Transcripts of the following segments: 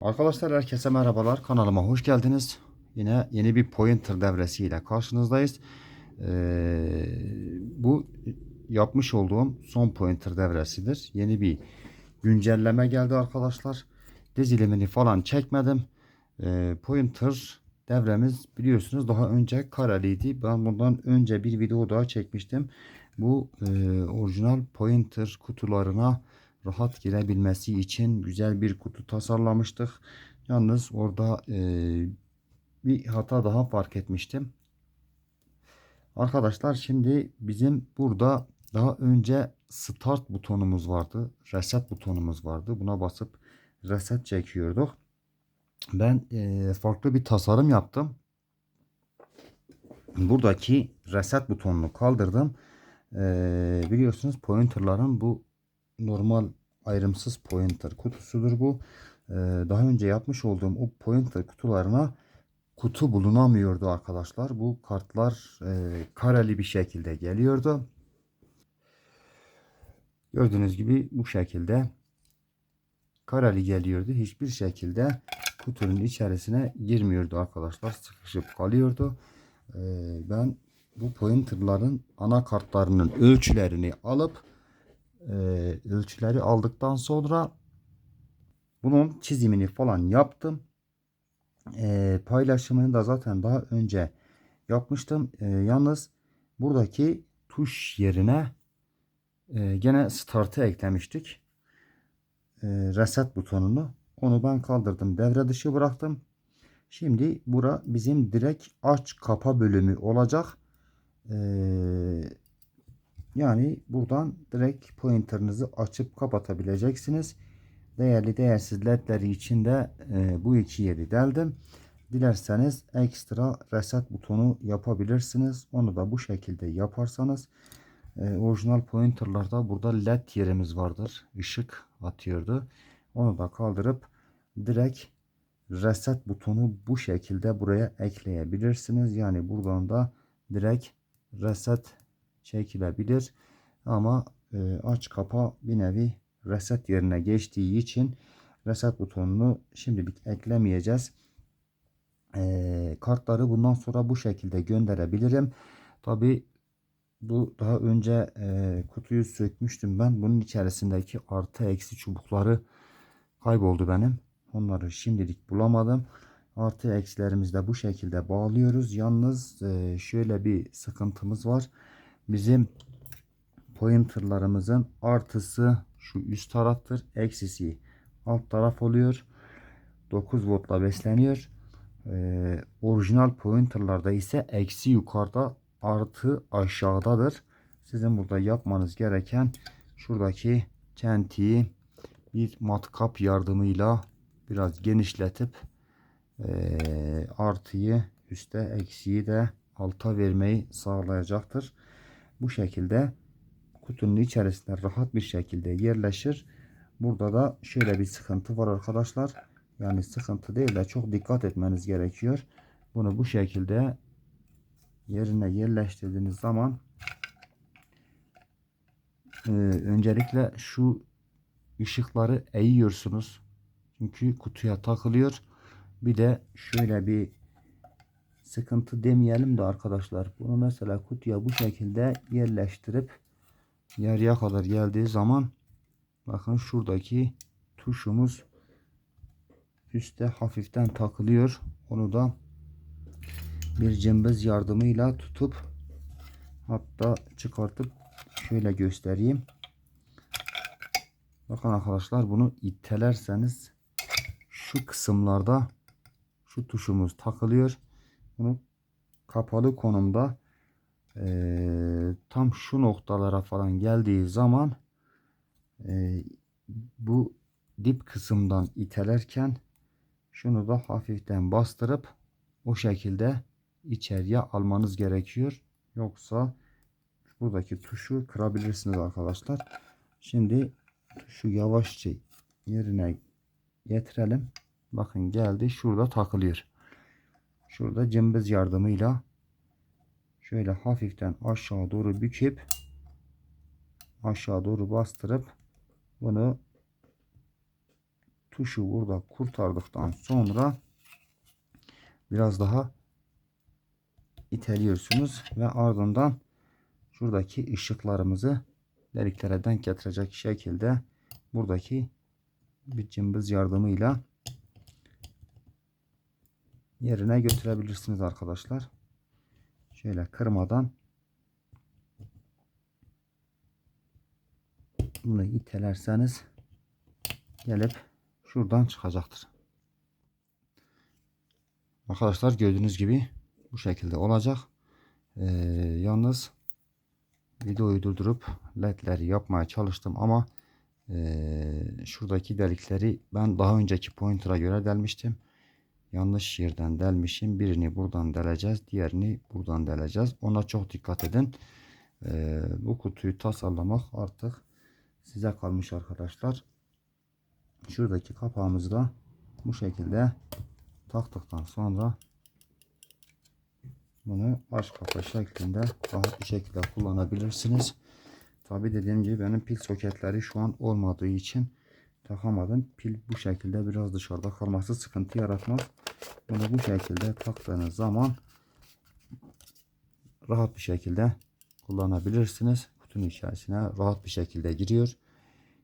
Arkadaşlar herkese merhabalar. Kanalıma hoş geldiniz. Yine yeni bir pointer devresiyle karşınızdayız. Ee, bu yapmış olduğum son pointer devresidir. Yeni bir güncelleme geldi arkadaşlar. Dizilimini falan çekmedim. Ee, pointer devremiz biliyorsunuz daha önce kareliydi. Ben bundan önce bir video daha çekmiştim. Bu e, orijinal pointer kutularına rahat girebilmesi için güzel bir kutu tasarlamıştık. Yalnız orada e, bir hata daha fark etmiştim. Arkadaşlar şimdi bizim burada daha önce start butonumuz vardı. Reset butonumuz vardı. Buna basıp reset çekiyorduk. Ben e, farklı bir tasarım yaptım. Buradaki reset butonunu kaldırdım. E, biliyorsunuz pointerların bu normal ayrımsız pointer kutusudur bu. Ee, daha önce yapmış olduğum o pointer kutularına kutu bulunamıyordu arkadaşlar. Bu kartlar e, kareli bir şekilde geliyordu. Gördüğünüz gibi bu şekilde kareli geliyordu. Hiçbir şekilde kutunun içerisine girmiyordu arkadaşlar. Sıkışıp kalıyordu. Ee, ben bu pointerların anakartlarının ölçülerini alıp e, ölçüleri aldıktan sonra bunun çizimini falan yaptım. E, paylaşımını da zaten daha önce yapmıştım. E, yalnız buradaki tuş yerine e, gene start'ı eklemiştik. Reset butonunu. Onu ben kaldırdım. Devre dışı bıraktım. Şimdi bura bizim direkt aç kapa bölümü olacak. Eee yani buradan direkt pointerınızı açıp kapatabileceksiniz. Değerli değersiz ledleri için de e, bu iki yeri deldim. Dilerseniz ekstra reset butonu yapabilirsiniz. Onu da bu şekilde yaparsanız e, orijinal pointerlarda burada led yerimiz vardır. Işık atıyordu. Onu da kaldırıp direkt reset butonu bu şekilde buraya ekleyebilirsiniz. Yani buradan da direkt reset çekilebilir. Ama e, aç kapa bir nevi reset yerine geçtiği için reset butonunu şimdilik eklemeyeceğiz. E, kartları bundan sonra bu şekilde gönderebilirim. Tabi bu daha önce e, kutuyu sökmüştüm ben. Bunun içerisindeki artı eksi çubukları kayboldu benim. Onları şimdilik bulamadım. Artı eksilerimizi de bu şekilde bağlıyoruz. Yalnız e, şöyle bir sıkıntımız var. Bizim pointerlarımızın artısı şu üst taraftır. Eksisi alt taraf oluyor. 9 voltla besleniyor. Ee, orijinal pointerlarda ise eksi yukarıda artı aşağıdadır. Sizin burada yapmanız gereken şuradaki çentiyi bir matkap yardımıyla biraz genişletip e, artıyı üste eksiği de alta vermeyi sağlayacaktır. Bu şekilde kutunun içerisinde rahat bir şekilde yerleşir. Burada da şöyle bir sıkıntı var arkadaşlar. Yani sıkıntı değil de çok dikkat etmeniz gerekiyor. Bunu bu şekilde yerine yerleştirdiğiniz zaman e, öncelikle şu ışıkları eğiyorsunuz. Çünkü kutuya takılıyor. Bir de şöyle bir sıkıntı demeyelim de arkadaşlar. Bunu mesela kutuya bu şekilde yerleştirip yarıya kadar geldiği zaman bakın şuradaki tuşumuz üstte hafiften takılıyor. Onu da bir cımbız yardımıyla tutup hatta çıkartıp şöyle göstereyim. Bakın arkadaşlar bunu itelerseniz şu kısımlarda şu tuşumuz takılıyor. Bunu kapalı konumda e, tam şu noktalara falan geldiği zaman e, bu dip kısımdan itelerken şunu da hafiften bastırıp o şekilde içeriye almanız gerekiyor. Yoksa buradaki tuşu kırabilirsiniz arkadaşlar. Şimdi tuşu yavaşça yerine getirelim. Bakın geldi. Şurada takılıyor. Şurada cımbız yardımıyla şöyle hafiften aşağı doğru büküp aşağı doğru bastırıp bunu tuşu burada kurtardıktan sonra biraz daha iteliyorsunuz ve ardından şuradaki ışıklarımızı deliklere denk getirecek şekilde buradaki bir cımbız yardımıyla yerine götürebilirsiniz arkadaşlar. Şöyle kırmadan bunu itelerseniz gelip şuradan çıkacaktır. Arkadaşlar gördüğünüz gibi bu şekilde olacak. Ee, yalnız videoyu durdurup ledleri yapmaya çalıştım ama ee, şuradaki delikleri ben daha önceki pointer'a göre delmiştim. Yanlış yerden delmişim. Birini buradan deleceğiz. Diğerini buradan deleceğiz. Ona çok dikkat edin. Ee, bu kutuyu tasarlamak artık size kalmış arkadaşlar. Şuradaki kapağımızı da bu şekilde taktıktan sonra bunu aç kapa şeklinde rahat bir şekilde kullanabilirsiniz. Tabi dediğim gibi benim pil soketleri şu an olmadığı için takamadım. Pil bu şekilde biraz dışarıda kalması sıkıntı yaratmaz. Bunu bu şekilde taktığınız zaman rahat bir şekilde kullanabilirsiniz. Kutunun içerisine rahat bir şekilde giriyor.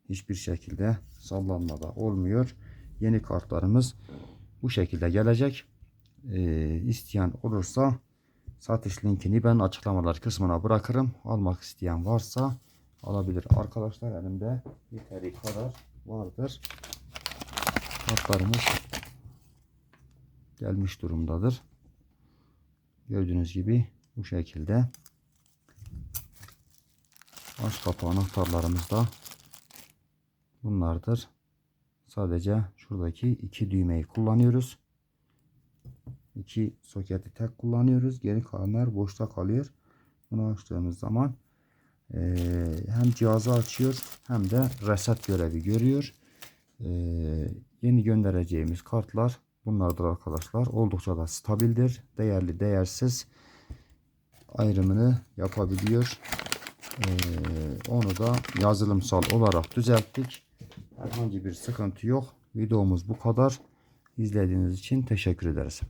Hiçbir şekilde sallanma da olmuyor. Yeni kartlarımız bu şekilde gelecek. Ee, isteyen olursa satış linkini ben açıklamalar kısmına bırakırım. Almak isteyen varsa alabilir. Arkadaşlar elimde yeteri kadar vardır. Kartlarımız gelmiş durumdadır. Gördüğünüz gibi bu şekilde aç kapağı anahtarlarımız da bunlardır. Sadece şuradaki iki düğmeyi kullanıyoruz. İki soketi tek kullanıyoruz. Geri kalanlar boşta kalıyor. Bunu açtığımız zaman eee, hem cihazı açıyor hem de reset görevi görüyor. Eee, yeni göndereceğimiz kartlar bunlardır arkadaşlar. Oldukça da stabildir. Değerli değersiz ayrımını yapabiliyor. Eee, onu da yazılımsal olarak düzelttik. Herhangi bir sıkıntı yok. Videomuz bu kadar. İzlediğiniz için teşekkür ederiz.